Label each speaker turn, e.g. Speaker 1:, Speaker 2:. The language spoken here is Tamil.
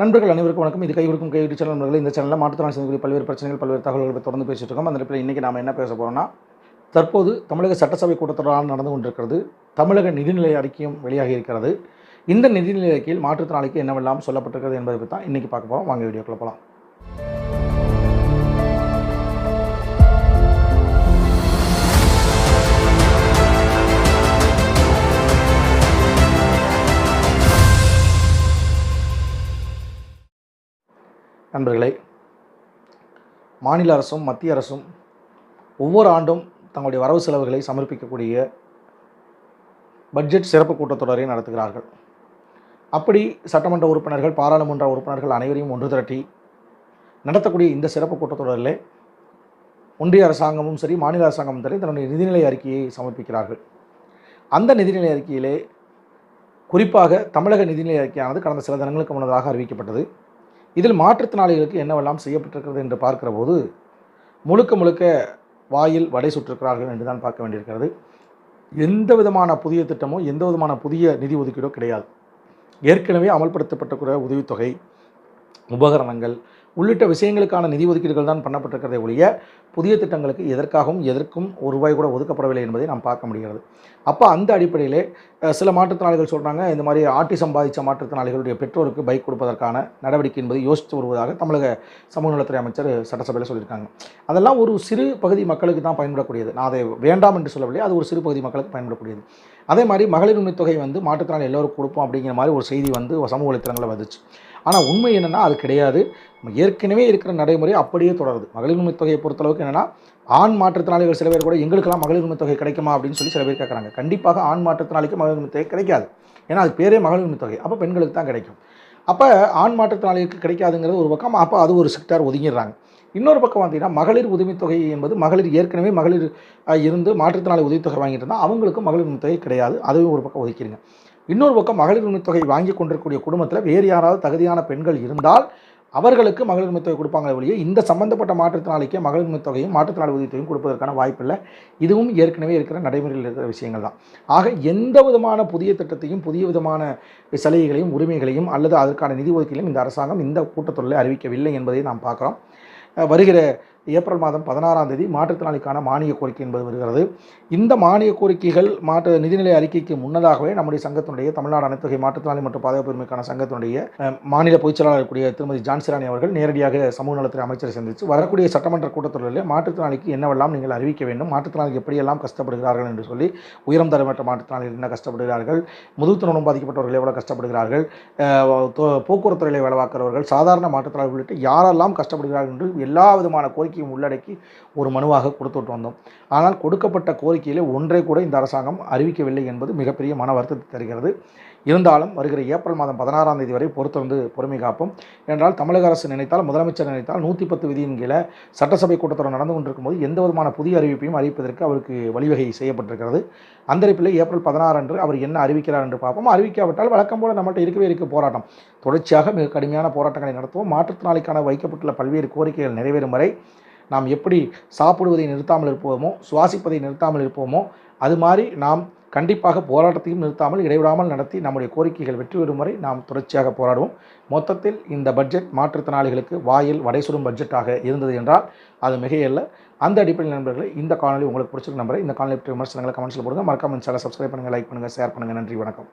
Speaker 1: நண்பர்கள் அனைவருக்கும் வணக்கம். இது கை கொடுக்கும் கை சேனல் நண்பர்கள் இந்த சேனலில் மாற்றுத்திறன் சந்திக்கக்கூடிய பல்வேறு பிரச்சனைகள் பல்வேறு தகவல்களை தொடர்ந்து பேசிட்டு இருக்கோம். அந்த இடத்துல இன்றைக்கி நாம் என்ன பேச போகிறோம்னா தற்போது தமிழக சட்டசபை கூட்டத்தொடரால் நடந்து கொண்டிருக்கிறது தமிழக நிதிநிலை அறிக்கையும் வெளியாகி இருக்கிறது. இந்த நிதிநிலை அறிக்கையில் மாற்றுத்திறனாளிக்கு என்னவெல்லாம் சொல்லப்பட்டிருக்கிறது என்பதை பற்றி தான் இன்றைக்கி பார்க்க போகிறோம் வாங்க வீடியோக்குள்ள போகலாம் நண்பர்களே மாநில அரசும் மத்திய அரசும் ஒவ்வொரு ஆண்டும் தங்களுடைய வரவு செலவுகளை சமர்ப்பிக்கக்கூடிய பட்ஜெட் சிறப்பு கூட்டத்தொடரை நடத்துகிறார்கள். அப்படி சட்டமன்ற உறுப்பினர்கள் பாராளுமன்ற உறுப்பினர்கள் அனைவரையும் ஒன்று திரட்டி நடத்தக்கூடிய இந்த சிறப்பு கூட்டத்தொடரில் ஒன்றிய அரசாங்கமும் சரி மாநில அரசாங்கமும் சரி தன்னுடைய நிதிநிலை அறிக்கையை சமர்ப்பிக்கிறார்கள். அந்த நிதிநிலை அறிக்கையிலே குறிப்பாக தமிழக நிதிநிலை அறிக்கையானது கடந்த சில தினங்களுக்கு முன்னதாக அறிவிக்கப்பட்டது. இதில் மாற்றுத்திறனாளிகளுக்கு என்னவெல்லாம் செய்யப்பட்டிருக்கிறது என்று பார்க்கிற போது முழுக்க முழுக்க வாயில் வடை சுற்றிருக்கிறார்கள் என்று தான் பார்க்க வேண்டியிருக்கிறது. எந்த விதமான புதிய திட்டமோ எந்த விதமான புதிய நிதி ஒதுக்கீடோ கிடையாது. ஏற்கனவே அமல்படுத்தப்பட்டிருக்கிற உதவித்தொகை உபகரணங்கள் உள்ளிட்ட விஷயங்களுக்கான நிதி ஒதுக்கீடுகள் தான் பண்ணப்பட்டிருக்கிறதே ஒழிய புதிய திட்டங்களுக்கு எதற்காகவும் எதற்கும் ஒரு ரூபாய் கூட ஒதுக்கப்படவில்லை என்பதை நாம் பார்க்க முடிகிறது. அப்போ அந்த அடிப்படையிலே சில மாற்றுத்திறனாளிகள் சொல்கிறாங்க இந்த மாதிரி ஆட்டி பாதித்த மாற்றுத்திறனாளிகளுடைய பெற்றோருக்கு பைக் கொடுப்பதற்கான நடவடிக்கை என்பதை யோசித்து வருவதாக தமிழக சமூக நலத்துறை அமைச்சர் சட்டசபையில் சொல்லியிருக்காங்க. அதெல்லாம் ஒரு சிறு பகுதி மக்களுக்கு தான் பயன்படக்கூடியது. நான் அதை வேண்டாம் என்று சொல்லவில்லை அது ஒரு சிறு பகுதி மக்களுக்கு பயன்படக்கூடியது. அதே மாதிரி மகளிர் உரிமைத் தொகை வந்து மாற்றுத்திறனாளி எல்லோருக்கும் கொடுப்போம் அப்படிங்கிற மாதிரி ஒரு செய்தி வந்து சமூக வலைத்தளங்களில் வந்துச்சு. ஆனால் உண்மை என்னென்னா அது கிடையாது. ஏற்கனவே இருக்கிற நடைமுறை அப்படியே தொடருது. மகளிர் உரிமை தொகையை பொறுத்தளவுக்கு என்னென்னா ஆண் மாற்றுத்திறனாளிகள் சில பேர் கூட எங்களுக்கெல்லாம் மகளிர் உரிமை தொகை கிடைக்குமா? அப்படின்னு சொல்லி சில பேர் கேட்குறாங்க கண்டிப்பாக ஆண் மாற்றுத்திறனாளிக்கு மகளிர் உரிமை தொகை கிடைக்காது. ஏன்னா அது பேரே மகளிர் உரிமை தொகை. அப்போ பெண்களுக்கு தான் கிடைக்கும். அப்போ ஆண் மாற்றுத்திறனாளிகளுக்கு கிடைக்காதுங்கிறது ஒரு பக்கம். அப்போ அது ஒரு செக்டார் ஒதுங்கிடுறாங்க. இன்னொரு பக்கம் பார்த்தீங்கன்னா மகளிர் உதவித்தொகை என்பது மகளிர் ஏற்கனவே மகளிர் இருந்து மாற்றுத்திறனாளி உதவித்தொகை வாங்கிட்டு இருந்தால் அவங்களுக்கும் மகளிர் உரிமைத் தொகை கிடையாது. அதுவும் ஒரு பக்கம் ஒதுக்கிடுங்க. இன்னொரு பக்கம் மகளிர் உரிமைத் தொகை வாங்கி கொண்டிருக்கக்கூடிய குடும்பத்தில் வேறு யாராவது தகுதியான பெண்கள் இருந்தால் அவர்களுக்கு மகளிர் உரிமைத் தொகை கொடுப்பாங்களே ஒழிய இந்த சம்பந்தப்பட்ட மாற்றுத்திறனாளிக்கு மகளிர் உரிமைத் தொகையும் மாற்றுத்திறனாளி உதவித்தொகையும் கொடுப்பதற்கான வாய்ப்பில்லை இதுவும் ஏற்கனவே இருக்கிற நடைமுறையில் இருக்கிற விஷயங்கள் தான். ஆக எந்த விதமான புதிய திட்டத்தையும் புதிய விதமான சலுகைகளையும் உரிமைகளையும் அல்லது அதற்கான நிதி ஒதுக்கீடையும் இந்த அரசாங்கம் இந்த கூட்டத்தொடரில் அறிவிக்கவில்லை என்பதை நாம் பார்க்குறோம். வருகிற ஏப்ரல் மாதம் பதினாறாம் தேதி மாற்றுத்திறனாளிக்கான மானிய கோரிக்கை என்பது வருகிறது. இந்த மானிய கோரிக்கைகள் மாற்று நிதிநிலை அறிக்கைக்கு முன்னதாகவே நம்முடைய சங்கத்தினுடைய தமிழ்நாடு அனைத்துகை மாற்றுத்திறனாளி மற்றும் பாதுகாப்பு உரிமைக்கான சங்கத்தினுடைய மாநில பொதுச் செயலாளர் கூடிய திருமதி ஜான்சிராணி அவர்கள் நேரடியாக சமூக நலத்துறை அமைச்சரை சந்தித்து வரக்கூடிய சட்டமன்ற கூட்டத்தொடரில் மாற்றுத்திறனாளிக்கு என்னவெல்லாம் நீங்கள் அறிவிக்க வேண்டும் மாற்றுத்திறனாளிகள் எப்படியெல்லாம் கஷ்டப்படுகிறார்கள் என்று சொல்லி உயரம் தரமற்ற மாற்றுத்திறனாளிகள் என்ன கஷ்டப்படுகிறார்கள் முதுகுத்திறனும் பாதிக்கப்பட்டவர்கள் எவ்வளோ கஷ்டப்படுகிறார்கள் அஹ், போக்குவரத்து துறையில் வேலை பார்க்கிறவர்கள் சாதாரண மாற்றுத்திறனாளிகள் உள்ளிட்ட யாரெல்லாம் கஷ்டப்படுகிறார்கள் என்று எல்லா விதமான கோரிக்கை கோரிக்கையும் உள்ளடக்கி ஒரு மனுவாக கொடுத்துட்டு வந்தோம். ஆனால் கொடுக்கப்பட்ட கோரிக்கையிலே ஒன்றை கூட இந்த அரசாங்கம் அறிவிக்கவில்லை என்பது மிகப்பெரிய மன வருத்தத்தை தருகிறது. இருந்தாலும் வருகிற ஏப்ரல் மாதம் பதினாறாம் தேதி வரை பொறுத்திருந்து பொறுமை காப்போம். என்றால் தமிழக அரசு நினைத்தால் முதலமைச்சர் நினைத்தால் நூற்றி பத்து விதியின் கீழே சட்டசபை கூட்டத்தொடர் நடந்து கொண்டிருக்கும் போது எந்த விதமான புதிய அறிவிப்பையும் அறிவிப்பதற்கு அவருக்கு வழிவகை செய்யப்பட்டிருக்கிறது. அந்த அறிப்பில் ஏப்ரல் பதினாறு அன்று அவர் என்ன அறிவிக்கிறார் என்று பார்ப்போம். அறிவிக்காவிட்டால் வழக்கம் போல நம்மள்கிட்ட இருக்கவே இருக்க போராட்டம். தொடர்ச்சியாக மிக கடுமையான போராட்டங்களை நடத்துவோம். மாற்றுத்திறனாளிக்கான வைக்கப்பட்டுள்ள பல்வேறு கோரிக்கைகள் நிறைவேறும் வரை நாம் எப்படி சாப்பிடுவதை நிறுத்தாமல் இருப்போமோ சுவாசிப்பதை நிறுத்தாமல் இருப்போமோ அது மாதிரி நாம் கண்டிப்பாக போராட்டத்தையும் நிறுத்தாமல் இடைவிடாமல் நடத்தி நம்முடைய கோரிக்கைகள் வெற்றி பெறும் வரை நாம் தொடர்ச்சியாக போராடுவோம். மொத்தத்தில் இந்த பட்ஜெட் மாற்றுத்திறனாளிகளுக்கு வாயில் வடை சுடும் பட்ஜெட்டாக இருந்தது என்றால் அது மிகையல்ல. அந்த அடிப்படையில் நண்பர்களை இந்த காணொலி உங்களுக்கு பிடிச்சிருக்க நம்பரை இந்த காணொலி விமர்சனங்களை கமெண்ட்ஸில் போடுங்க. மறக்காமல் சேனல் சப்ஸ்கிரைப் பண்ணுங்கள் லைக் பண்ணுங்கள் ஷேர் பண்ணுங்கள் நன்றி வணக்கம்.